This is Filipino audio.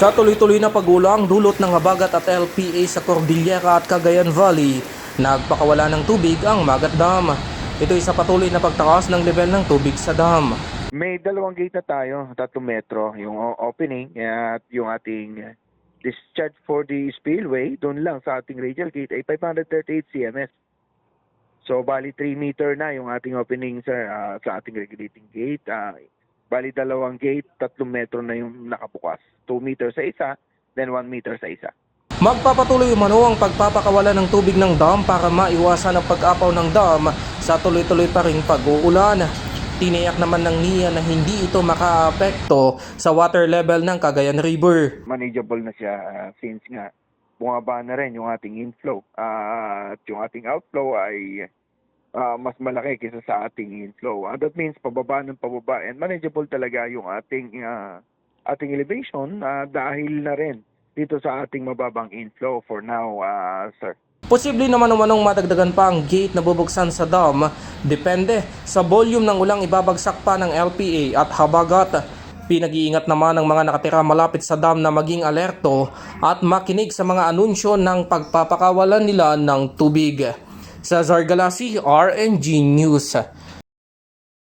Sa tuloy-tuloy na pagulang dulot ng habagat at LPA sa Cordillera at Cagayan Valley, nagpakawala ng tubig ang Magat Dam. Ito ay sa patuloy na pagtaas ng level ng tubig sa dam. May dalawang gate na tayo, tatlong metro, yung opening at yung ating discharge for the spillway, doon lang sa ating radial gate ay 538 cms. So, bali 3 meter na yung ating opening sir, ah, sa ating regulating gate. Ah, bali dalawang gate, tatlong metro na yung nakabukas. 2 meter sa isa, then 1 meter sa isa. Magpapatuloy umano ang pagpapakawala ng tubig ng dam para maiwasan ang pag-apaw ng dam sa tuloy-tuloy pa ring pag-uulan. Tiniyak naman ng NIA na hindi ito makaapekto sa water level ng Cagayan River. manageable na siya ah, since nga bumaba na rin yung ating inflow Ah, at yung ating outflow ay ah, mas malaki kaysa sa ating inflow. Ah, that means pababa ng pababa and manageable talaga yung ating ah, ating elevation ah, dahil na rin dito sa ating mababang inflow for now, ah, sir. Posible naman umanong madagdagan pa ang gate na bubuksan sa dam. Depende sa volume ng ulang ibabagsak pa ng LPA at habagat. Pinag-iingat naman ng mga nakatira malapit sa dam na maging alerto at makinig sa mga anunsyo ng pagpapakawalan nila ng tubig. Sa Zargalasi, RNG News.